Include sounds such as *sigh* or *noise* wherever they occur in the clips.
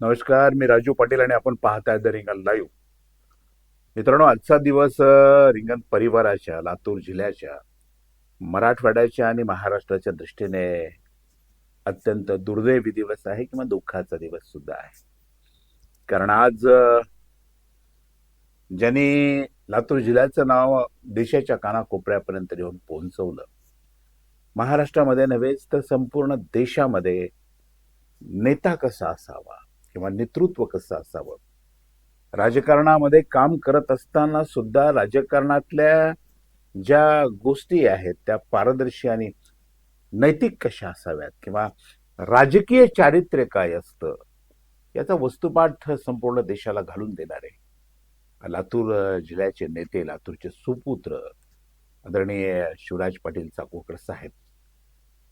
नमस्कार मी राजू पाटील आणि आपण पाहताय द रिंगण लाईव्ह. मित्रांनो आजचा दिवस रिंगण परिवाराच्या लातूर जिल्ह्याच्या मराठवाड्याच्या आणि महाराष्ट्राच्या दृष्टीने अत्यंत दुर्दैवी दिवस आहे किंवा दुःखाचा दिवस सुद्धा आहे. कारण आज ज्यांनी लातूर जिल्ह्याचं नाव देशाच्या कानाकोपऱ्यापर्यंत येऊन पोहोचवलं महाराष्ट्रामध्ये नव्हेच तर संपूर्ण देशामध्ये नेता कसा असावा? किंवा नेतृत्व कसं असावं? राजकारणामध्ये काम करत असताना सुद्धा राजकारणातल्या ज्या गोष्टी आहेत त्या पारदर्शी आणि नैतिक कशा असाव्यात? किंवा राजकीय चारित्र्य काय असतं? याचा वस्तुपाठ संपूर्ण देशाला घालून देणारे लातूर जिल्ह्याचे नेते लातूरचे सुपुत्र आदरणीय शिवराज पाटील चाकोकर साहेब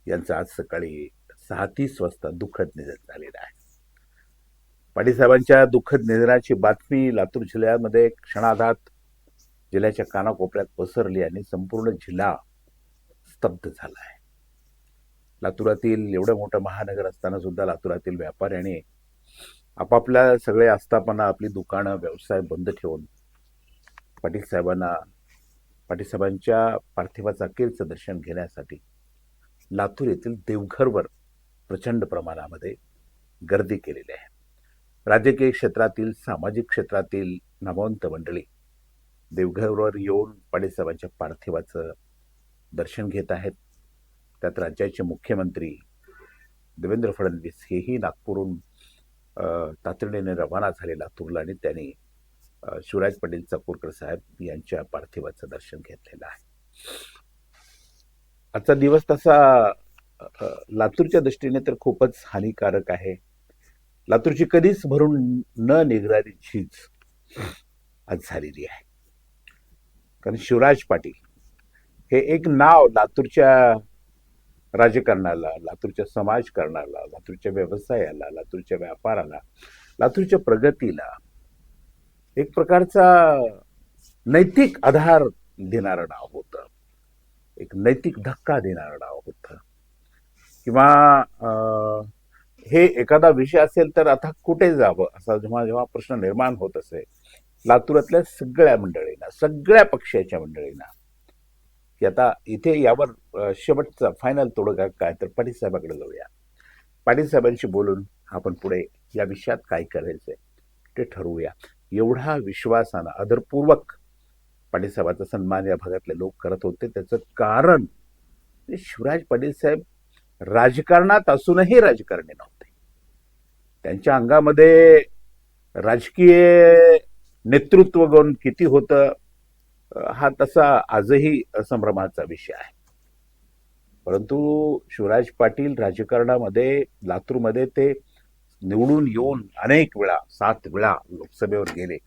यांचं आज सकाळी सहा तीस वाजता दुःखद निधन झालेलं आहे. पाटील साहेबांच्या दुःखद निधनाची बातमी लातूर जिल्ह्यामध्ये क्षणाधात जिल्ह्याच्या कानाकोपऱ्यात पसरली आणि संपूर्ण जिल्हा स्तब्ध झाला आहे लातूरातील एवढं मोठं महानगर असताना सुद्धा लातूरातील व्यापाऱ्यांनी आपापल्या सगळे आस्थापना आपली दुकानं व्यवसाय बंद ठेवून पाटील साहेबांना पाटील साहेबांच्या अखेरचं दर्शन घेण्यासाठी लातूर येथील देवघरवर प्रचंड प्रमाणामध्ये गर्दी केलेली आहे. राजकीय क्षेत्रातील सामाजिक क्षेत्रातील नामवंत मंडळी देवघरवर येऊन पाडेसाहेबांच्या पार्थिवाचं दर्शन घेत आहेत. त्यात राज्याचे मुख्यमंत्री देवेंद्र फडणवीस हेही नागपूरहून तातडीने रवाना झाले लातूरला आणि त्यांनी शिवराज पाटील चाकूरकर साहेब यांच्या पार्थिवाचं दर्शन घेतलेलं आहे. आजचा दिवस तसा लातूरच्या दृष्टीने तर खूपच हानिकारक आहे. लातूरची कधीच भरून न निघणारी झीज आज झालेली आहे. कारण शिवराज पाटील हे एक नाव लातूरच्या राजकारणाला लातूरच्या समाजकारणाला लातूरच्या व्यवसायाला लातूरच्या व्यापाराला लातूरच्या प्रगतीला एक प्रकारचा नैतिक आधार देणारं नाव होतं. एक नैतिक धक्का देणारं नाव होतं. किंवा हे एखादा विषय असेल तर आता कुठे जावं असा जेव्हा जेव्हा प्रश्न निर्माण होत असे लातूरातल्या सगळ्या मंडळींना सगळ्या पक्षाच्या मंडळींना की आता इथे यावर शेवटचा फायनल तोडगा काय तर पाटील साहेबाकडे जाऊया. पाटील साहेबांशी बोलून आपण पुढे या विषयात काय करायचंय ते ठरवूया. एवढा विश्वासानं आदरपूर्वक पाटील साहेबांचा सन्मान या भागातले लोक करत होते. त्याचं कारण म्हणजे शिवराज पाटील साहेब राजकारणात असूनही राजकारणी नव्हते. त्यांच्या अंगामध्ये राजकीय नेतृत्व गुण किती होतं हा तसा आजही संभ्रमाचा विषय आहे. परंतु शिवराज पाटील राजकारणामध्ये लातूरमध्ये ते निवडून येऊन अनेक वेळा सात वेळा लोकसभेवर गेले.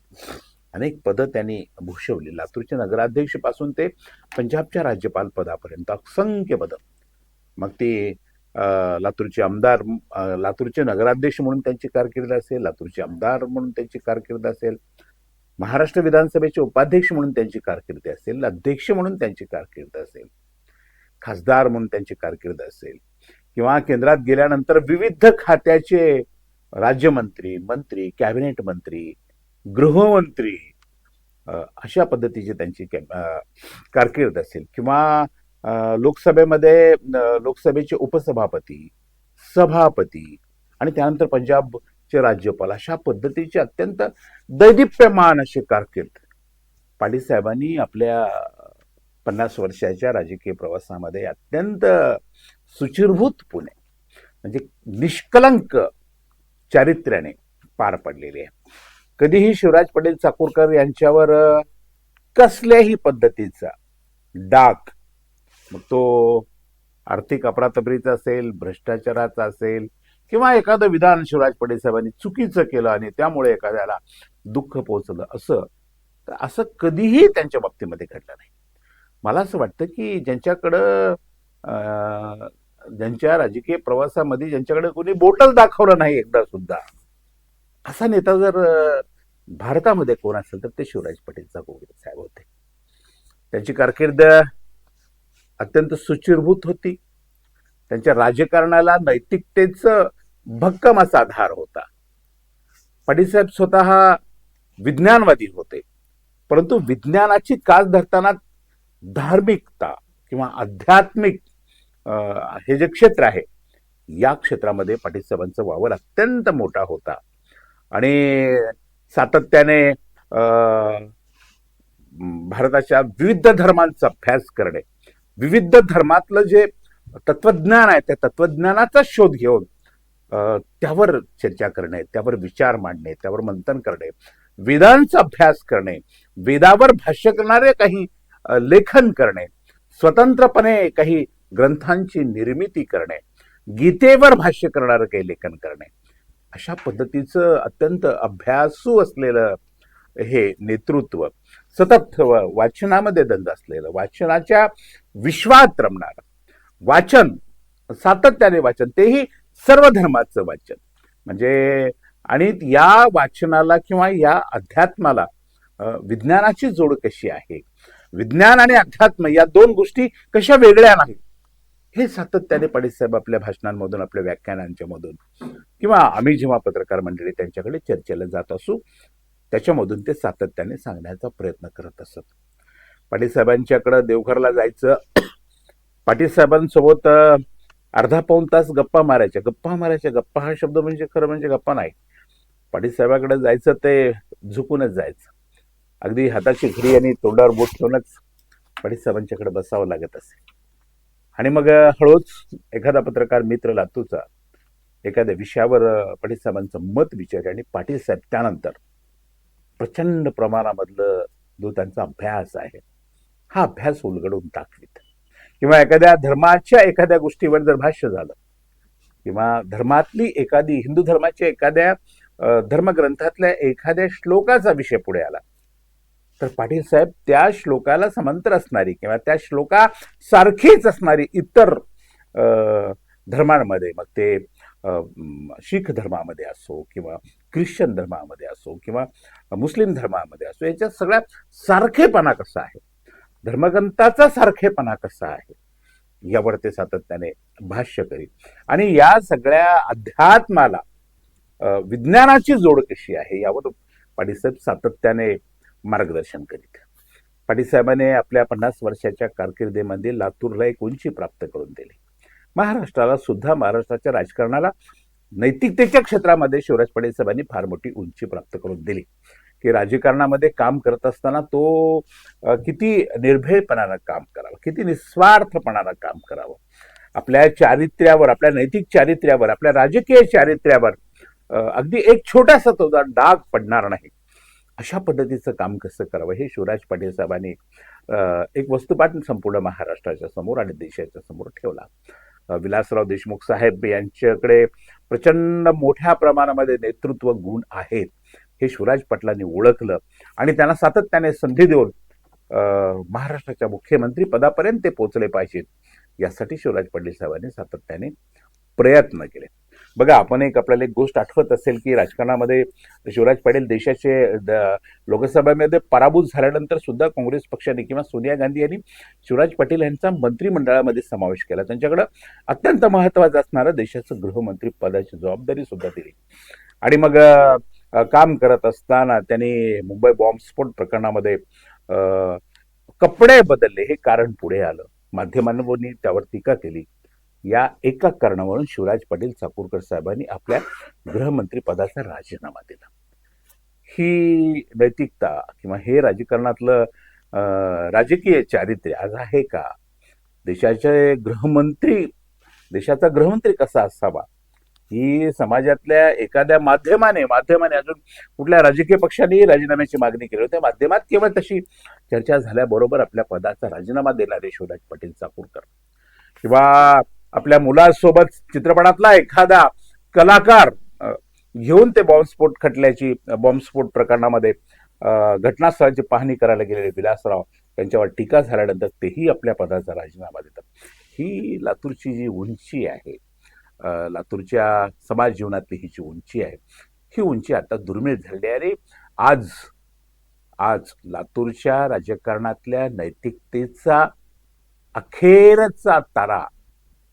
अनेक पदं त्यांनी भूषवली. लातूरचे नगराध्यक्षपासून ते पंजाबच्या राज्यपाल पदापर्यंत असंख्य पदं. मग ते लातूरचे आमदार लातूरचे नगराध्यक्ष म्हणून त्यांची कारकीर्द असेल लातूरचे आमदार म्हणून त्यांची कारकीर्द असेल महाराष्ट्र विधानसभेचे उपाध्यक्ष म्हणून त्यांची कारकीर्द असेल अध्यक्ष म्हणून त्यांची कारकीर्द असेल खासदार म्हणून त्यांची कारकीर्द असेल किंवा केंद्रात गेल्यानंतर विविध खात्याचे राज्यमंत्री मंत्री कॅबिनेट मंत्री गृहमंत्री अशा पद्धतीची त्यांची कारकीर्द असेल. किंवा लोकसभेमध्ये लोकसभेचे उपसभापती सभापती आणि त्यानंतर पंजाबचे राज्यपाल अशा पद्धतीचे अत्यंत दैदिप्यमान असे कारकीर्द पाटील साहेबांनी आपल्या पन्नास वर्षाच्या राजकीय प्रवासामध्ये अत्यंत सुचिरभूतपणे म्हणजे निष्कलंक चारित्र्याने पार पडलेले आहे. कधीही शिवराज पाटील चाकूरकर यांच्यावर कसल्याही पद्धतीचा डाक मग तो आर्थिक अपरातबरीचा असेल भ्रष्टाचाराचा असेल किंवा एखादं विधान शिवराज पाटील साहेबांनी चुकीचं केलं आणि त्यामुळे एखाद्याला दुःख पोहोचलं असं तर असं कधीही त्यांच्या बाबतीमध्ये घडलं नाही. मला असं वाटतं की ज्यांच्याकडं ज्यांच्या राजकीय प्रवासामध्ये ज्यांच्याकडे कोणी बोटच दाखवलं नाही एकदा सुद्धा असा नेता जर भारतामध्ये कोण असेल तर ते शिवराज पटेलचा गोविंद साहेब होते. त्यांची कारकीर्द अत्यंत सुचिरभूत होती. त्यांच्या राजकारणाला नैतिकतेचं भक्कम असा आधार होता. पाटील स्वतः विज्ञानवादी होते. परंतु विज्ञानाची कास धरताना धार्मिकता किंवा आध्यात्मिक हे जे क्षेत्र आहे या क्षेत्रामध्ये पाटीलसाहेबांचा वावर अत्यंत मोठा होता. आणि सातत्याने भारताच्या विविध धर्मांचा अभ्यास करणे विविध धर्मातलं जे तत्वज्ञान आहे त्या तत्वज्ञानाचा शोध घेऊन त्यावर चर्चा करणे त्यावर विचार मांडणे त्यावर मंथन करणे वेदांचा अभ्यास करणे वेदावर भाष्य करणारे काही लेखन करणे स्वतंत्रपणे काही ग्रंथांची निर्मिती करणे गीतेवर भाष्य करणारं काही लेखन करणे अशा पद्धतीचं अत्यंत अभ्यासू असलेलं हे नेतृत्व सतत वाचनामध्ये दंड असलेलं वाचनाच्या विश्वात रमणार. वाचन सातत्याने वाचन तेही सर्व धर्माचं वाचन. म्हणजे आणि या वाचनाला किंवा या अध्यात्माला विज्ञानाची जोड कशी आहे? विज्ञान आणि अध्यात्म या दोन गोष्टी कशा वेगळ्या नाहीत? हे सातत्याने पाटील साहेब आपल्या भाषणांमधून आपल्या व्याख्यानांच्या मधून किंवा आम्ही जेव्हा पत्रकार मंडळी त्यांच्याकडे चर्चेला जात असू त्याच्यामधून ते सातत्याने सांगण्याचा प्रयत्न करत असत. पाटील साहेबांच्याकडं देवघरला जायचं. *clears throat* पाटील साहेबांसोबत अर्धा पाऊन तास गप्पा मारायच्या. गप्पा मारायच्या. गप्पा हा शब्द म्हणजे खरं म्हणजे गप्पा नाही. पाटील साहेबाकडे जायचं ते झुकूनच जायचं. अगदी हाताची घडी आणि तोंडावर बोट ठेवूनच पाटील साहेबांच्याकडे बसावं लागत असे. आणि मग हळूच एखादा पत्रकार मित्र लातूचा एखाद्या विषयावर अ, पाटील साहेबांचं मत विचार आणि पाटील साहेब त्यानंतर प्रचंड प्रमाणामधलं जो त्यांचा अभ्यास आहे. हा अभ्यास उलगडून दाखवीत किंवा एखाद्या धर्माच्या एखाद्या गोष्टीवर जर भाष्य झालं किंवा धर्मातली एखादी हिंदू धर्माच्या एखाद्या धर्मग्रंथातल्या एखाद्या श्लोकाचा विषय पुढे आला तर पाटील साहेब त्या श्लोकाला समांतर असणारी किंवा त्या श्लोका सारखीच असणारी इतर धर्मांमध्ये मग ते शीख धर्मामध्ये असो किंवा ख्रिश्चन धर्मामध्ये असो किंवा मुस्लिम धर्मामध्ये असो याच्यात सगळ्यात सारखेपणा कसा आहे? धर्मग्रंथाचा सारखेपणा कसा आहे? यावर ते सातत्याने भाष्य करीत. आणि या सगळ्या अध्यात्माला विज्ञानाची जोड कशी आहे यावर पाटीसाहेब सातत्याने मार्गदर्शन करीत. पाटीसाहेबाने आपल्या पन्नास वर्षाच्या कारकिर्दीमध्ये लातूरला एक उंची प्राप्त करून दिली. महाराष्ट्राला सुद्धा महाराष्ट्राच्या राजकारणाला नैतिकतेच्या क्षेत्रामध्ये शिवराज पाटील साहेबांनी फार मोठी उंची प्राप्त करून दिली. की राजकारणामध्ये काम करत असताना तो किती निर्भयपणानं काम करावं किती निस्वार्थपणानं काम करावं. आपल्या चारित्र्यावर आपल्या नैतिक चारित्र्यावर आपल्या राजकीय चारित्र्यावर अगदी एक छोटासा तो डाग पडणार नाही अशा पद्धतीचं काम कसं करावं? हे शिवराज पाटील साहेबांनी एक वस्तुपाठ संपूर्ण महाराष्ट्राच्या समोर आणि देशाच्या समोर ठेवला. विलासराव देशमुख साहेब यांच्याकडे प्रचंड मोठ्या प्रमाणामध्ये नेतृत्व गुण आहेत. हे शिवराज पाटलांनी ओळखलं आणि त्यांना सातत्याने संधी देऊन महाराष्ट्राच्या मुख्यमंत्री पदापर्यंत ते पोचले पाहिजेत. यासाठी शिवराज पाटील साहेबांनी सातत्याने प्रयत्न केले. बघा आपण एक आपल्याला एक गोष्ट आठवत असेल की राजकारणामध्ये शिवराज पाटील देशाचे द- लोकसभेमध्ये पराभूत झाल्यानंतर सुद्धा काँग्रेस पक्षाने किंवा सोनिया गांधी यांनी शिवराज पाटील यांचा मंत्रिमंडळामध्ये समावेश केला. त्यांच्याकडं अत्यंत महत्वाचं असणारं देशाचं गृहमंत्री पदाची जबाबदारी सुद्धा दिली. आणि मग काम करत असताना त्यांनी मुंबई बॉम्बस्फोट प्रकरणामध्ये कपडे बदलले हे कारण पुढे आलं. माध्यमांनी त्यावर टीका केली. या एका कारणावरून शिवराज पाटील चाकूरकर साहेबांनी आपल्या गृहमंत्री पदाचा राजीनामा दिला. ही नैतिकता किंवा हे राजकारणातलं राजकीय चारित्र्य आज आहे का? देशाचे गृहमंत्री देशाचा गृहमंत्री कसा असावा? ही समाजातल्या एखाद्या माध्यमाने माध्यमाने अजून कुठल्या राजकीय पक्षाने राजीनाम्याची मागणी केली होती माध्यमात केवळ तशी चर्चा झाल्याबरोबर आपल्या पदाचा राजीनामा देणारे शिवराज पाटील चाकूरकर. किंवा आपल्या मुलासोबत चित्रपटातला एखादा कलाकार घेऊन ते बॉम्बस्फोट खटल्याची बॉम्बस्फोट प्रकरणामध्ये घटनास्थळाची पाहणी करायला गेलेले विलासराव त्यांच्यावर टीका झाल्यानंतर तेही आपल्या पदाचा राजीनामा देतात. ही लातूरची जी उंची आहे लातूरच्या समाज जीवनातली ही जी उंची आहे ही उंची आता दुर्मिळ झाली आहे. आणि आज आज लातूरच्या राजकारणातल्या नैतिकतेचा अखेरचा तारा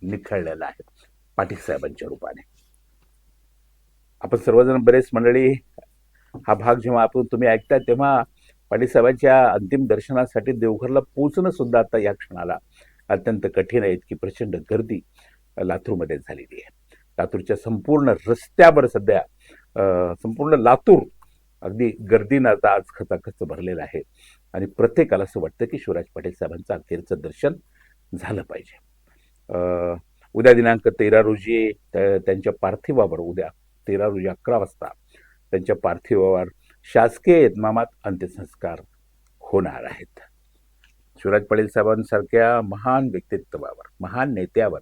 निखळलेला आहे पाटील साहेबांच्या रूपाने. आपण सर्वजण बरेच मंडळी हा भाग जेव्हा आपण तुम्ही ऐकता तेव्हा पाटील साहेबांच्या अंतिम दर्शनासाठी देवघरला पोचणं सुद्धा आता या क्षणाला अत्यंत कठीण आहे इतकी प्रचंड गर्दी. लातूरमध्ये झालेली आहे. लातूरच्या संपूर्ण रस्त्यावर सध्या संपूर्ण लातूर अगदी गर्दीनं आता आज खचाखच भरलेला आहे. आणि प्रत्येकाला असं वाटतं की शिवराज पाटील साहेबांचं अखेरचं दर्शन झालं पाहिजे. उद्या दिनांक तेरा रोजी त्यांच्या पार्थिवावर उद्या तेरा रोजी अकरा वाजता त्यांच्या पार्थिवावर शासकीय इतमामात अंत्यसंस्कार होणार आहेत. शिवराज पाटील साहेबांसारख्या महान व्यक्तित्वावर महान नेत्यावर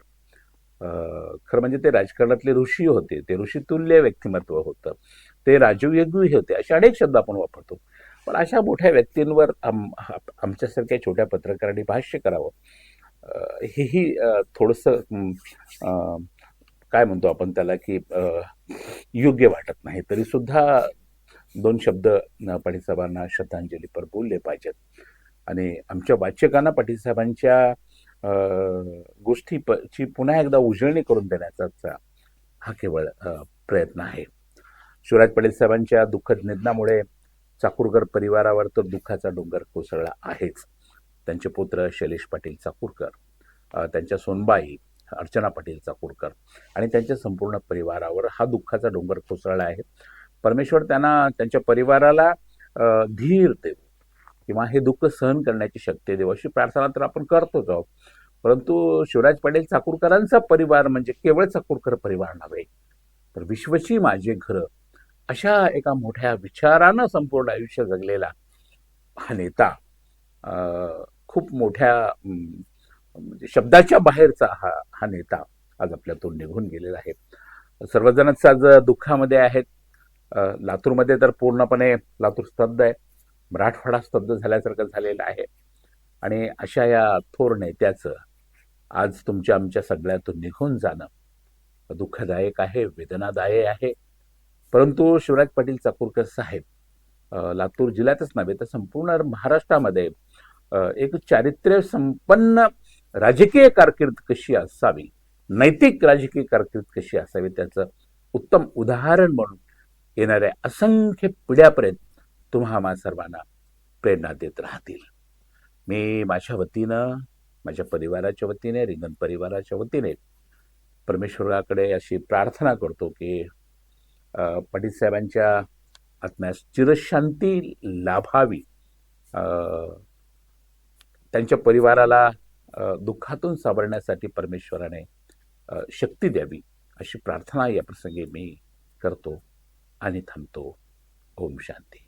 खरं म्हणजे ते राजकारणातले ऋषी होते. ते ऋषितुल्य व्यक्तिमत्व होतं. ते राजयोगी होते. असे अनेक शब्द आपण वापरतो. पण अशा मोठ्या व्यक्तींवर आम आमच्यासारख्या छोट्या पत्रकारांनी भाष्य करावं. हेही थोडंसं काय म्हणतो आपण त्याला की योग्य वाटत नाही. तरी सुद्धा दोन शब्द पाटीलसाहेबांना श्रद्धांजलीपर बोलले पाहिजेत. आणि आमच्या वाचकांना पाटीलसाहेबांच्या गोष्टी ची पुन्हा एकदा उजळणी करून देण्याचा हा केवळ प्रयत्न आहे. शिवराज पाटील साहेबांच्या दुःखद निधनामुळे चाकूरकर परिवारावर तर दुःखाचा डोंगर कोसळला आहेच. त्यांचे पुत्र शैलेश पाटील चाकूरकर त्यांच्या सोनबाई अर्चना पाटील चाकूरकर आणि त्यांच्या संपूर्ण परिवारावर हा दुःखाचा डोंगर कोसळला आहे. परमेश्वर त्यांना त्यांच्या परिवाराला धीर देव किंवा हे दुःख सहन करण्याची शक्ती देव अशी प्रार्थना तर आपण करतोच आहोत. परंतु शिवराज पाटील चाकूरकरांचा परिवार म्हणजे केवळ चाकूरकर परिवार नव्हे तर विश्वची माझे घर अशा एका मोठ्या विचारानं संपूर्ण आयुष्य जगलेला हा नेता खूप मोठ्या म्हणजे शब्दाच्या बाहेरचा हा हा नेता आज आपल्यातून निघून गेलेला आहे. सर्वजणच आज दुःखामध्ये आहेत लातूरमध्ये तर पूर्णपणे लातूर स्तब्ध आहे मराठवाडा स्तब्ध झाल्यासारखं झालेलं आहे आणि अशा या थोर नेत्याचं आज तुमच्या आमच्या सगळ्यातून निघून जाणं. दुःखदायक आहे वेदनादायक आहे. परंतु शिवराज पाटील चाकूरकर साहेब लातूर जिल्ह्यातच नव्हे तर संपूर्ण महाराष्ट्रामध्ये एक चारित्र्य संपन्न राजकीय कारकीर्द कशी असावी नैतिक राजकीय कारकीर्द कशी असावी त्याचं उत्तम उदाहरण म्हणून येणाऱ्या असंख्य पिढ्यापर्यंत तुम्हा आम्हा सर्वांना प्रेरणा देत राहतील. मी माझ्या वतीनं माझ्या परिवाराच्या वतीने रिंगण परिवाराच्या वतीने परमेश्वराकडे अशी प्रार्थना करतो की अ, पाटील साहेबांच्या आत्म्यास चिरशांती लाभावी. त्यांच्या परिवाराला दुःखातून सावरण्यासाठी परमेश्वराने शक्ती द्यावी अशी प्रार्थना या प्रसंगी मी करतो आणि थांबतो. ओम शांती.